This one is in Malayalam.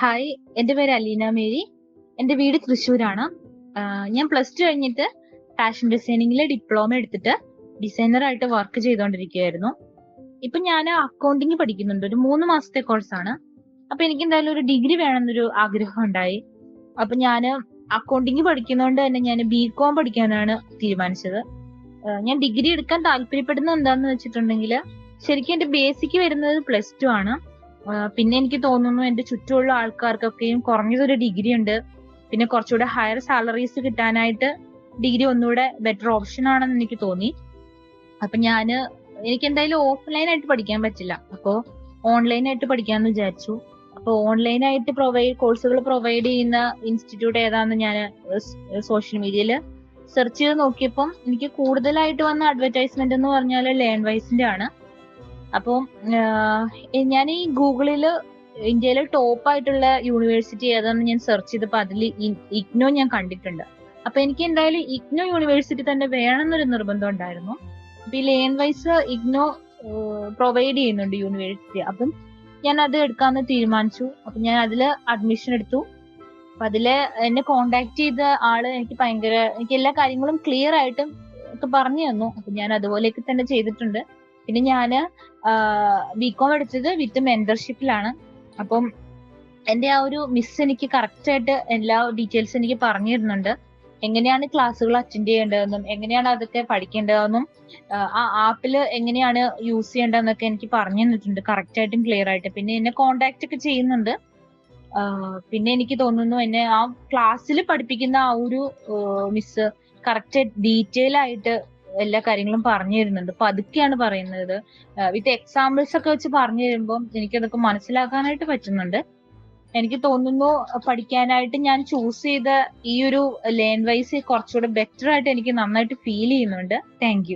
ഹായ് എന്റെ പേര് അലീന മേരി. എന്റെ വീട് തൃശ്ശൂരാണ്. ഞാൻ പ്ലസ് ടു കഴിഞ്ഞിട്ട് ഫാഷൻ ഡിസൈനിങ്ങിൽ ഡിപ്ലോമ എടുത്തിട്ട് ഡിസൈനർ ആയിട്ട് വർക്ക് ചെയ്തുകൊണ്ടിരിക്കുകയായിരുന്നു ഇപ്പൊ ഞാൻ അക്കൗണ്ടിങ് പഠിക്കുന്നുണ്ട്. ഒരു മൂന്ന് മാസത്തെ കോഴ്സാണ് അപ്പൊ എനിക്ക് എന്തായാലും ഒരു ഡിഗ്രി വേണമെന്നൊരു ആഗ്രഹം ഉണ്ടായി. അപ്പൊ ഞാൻ അക്കൗണ്ടിങ് പഠിക്കുന്നതുകൊണ്ട് തന്നെ ഞാൻ ബി കോം പഠിക്കാനാണ് തീരുമാനിച്ചത്. ഞാൻ ഡിഗ്രി എടുക്കാൻ താല്പര്യപ്പെടുന്നത് എന്താന്ന് വെച്ചിട്ടുണ്ടെങ്കിൽ ശരിക്കും എന്റെ ബേസിക് വരുന്നത് പ്ലസ് ടു ആണ്. പിന്നെ എനിക്ക് തോന്നുന്നു എന്റെ ചുറ്റുമുള്ള ആൾക്കാർക്കൊക്കെയും കുറഞ്ഞതൊരു ഡിഗ്രി ഉണ്ട്. പിന്നെ കുറച്ചുകൂടെ ഹയർ സാലറീസ് കിട്ടാനായിട്ട് ഡിഗ്രി ഒന്നുകൂടെ ബെറ്റർ ഓപ്ഷൻ ആണെന്ന് എനിക്ക് തോന്നി. അപ്പൊ ഞാൻ എനിക്ക് എന്തായാലും ഓഫ്ലൈൻ ആയിട്ട് പഠിക്കാൻ പറ്റില്ല. അപ്പോ ഓൺലൈൻ ആയിട്ട് പഠിക്കാന്ന് വിചാരിച്ചു. അപ്പൊ ഓൺലൈൻ ആയിട്ട് പ്രൊവൈഡ് കോഴ്സുകൾ പ്രൊവൈഡ് ചെയ്യുന്ന ഇൻസ്റ്റിറ്റ്യൂട്ട് ഏതാന്ന് ഞാൻ സോഷ്യൽ മീഡിയയിൽ സെർച്ച് ചെയ്ത് നോക്കിയപ്പം എനിക്ക് കൂടുതലായിട്ട് വന്ന അഡ്വർടൈസ്മെന്റ് എന്ന് പറഞ്ഞാൽ ലേൺ വൈസിന്റെ ആണ് അപ്പം ഞാൻ ഈ ഗൂഗിളിൽ ഇന്ത്യയിലെ ടോപ്പ് ആയിട്ടുള്ള യൂണിവേഴ്സിറ്റി ഏതാണെന്ന് ഞാൻ സെർച്ച് ചെയ്തപ്പോൾ അതിൽ ഇഗ്നോ ഞാൻ കണ്ടിട്ടുണ്ട്. അപ്പൊ എനിക്ക് എന്തായാലും ഇഗ്നോ യൂണിവേഴ്സിറ്റി തന്നെ വേണമെന്നൊരു നിർബന്ധം ഉണ്ടായിരുന്നു. അപ്പൊ ഈ ലേൺ വൈസ് ഇഗ്നോ പ്രൊവൈഡ് ചെയ്യുന്നുണ്ട് യൂണിവേഴ്സിറ്റി. അപ്പം ഞാൻ അത് എടുക്കാന്ന് തീരുമാനിച്ചു. അപ്പൊ ഞാൻ അതിൽ അഡ്മിഷൻ എടുത്തു. അപ്പൊ അതിൽ എന്നെ കോണ്ടാക്ട് ചെയ്ത ആൾ എനിക്ക് ഭയങ്കര എനിക്ക് എല്ലാ കാര്യങ്ങളും ക്ലിയർ ആയിട്ടും ഒക്കെ പറഞ്ഞു തന്നു. അപ്പൊ ഞാൻ അതുപോലെയൊക്കെ തന്നെ ചെയ്തിട്ടുണ്ട്. പിന്നെ ഞാൻ ബികോം എടുത്തത് വിത്ത് മെന്റർഷിപ്പിലാണ് അപ്പം എന്റെ ആ ഒരു മിസ് എനിക്ക് കറക്റ്റ് ആയിട്ട് എല്ലാ ഡീറ്റെയിൽസ് എനിക്ക് പറഞ്ഞു തരുന്നുണ്ട് എങ്ങനെയാണ് ക്ലാസ്സുകൾ അറ്റൻഡ് ചെയ്യേണ്ടതെന്നും എങ്ങനെയാണ് അതൊക്കെ പഠിക്കേണ്ടതെന്നും ആ ആപ്പിൽ എങ്ങനെയാണ് യൂസ് ചെയ്യേണ്ടതെന്നൊക്കെ എനിക്ക് പറഞ്ഞു തന്നിട്ടുണ്ട് കറക്റ്റ് ആയിട്ടും ക്ലിയർ ആയിട്ട് പിന്നെ എന്നെ കോണ്ടാക്ട് ഒക്കെ ചെയ്യുന്നുണ്ട്. പിന്നെ എനിക്ക് തോന്നുന്നു എന്നെ ആ ക്ലാസ്സിൽ പഠിപ്പിക്കുന്ന ആ ഒരു മിസ് കറക്റ്റ് ഡീറ്റെയിൽ ആയിട്ട് എല്ലാ കാര്യങ്ങളും പറഞ്ഞു തരുന്നുണ്ട് പതുക്കെയാണ് പറയുന്നത്. വിത്ത് എക്സാമ്പിൾസ് ഒക്കെ വെച്ച് പറഞ്ഞു തരുമ്പോൾ എനിക്കതൊക്കെ മനസ്സിലാക്കാനായിട്ട് പറ്റുന്നുണ്ട്. എനിക്ക് തോന്നുന്നു പഠിക്കാനായിട്ട് ഞാൻ ചൂസ് ചെയ്ത ഈ ഒരു ലേൺ വൈസ് കുറച്ചുകൂടെ ബെറ്റർ ആയിട്ട് എനിക്ക് നന്നായിട്ട് ഫീൽ ചെയ്യുന്നുണ്ട്. താങ്ക്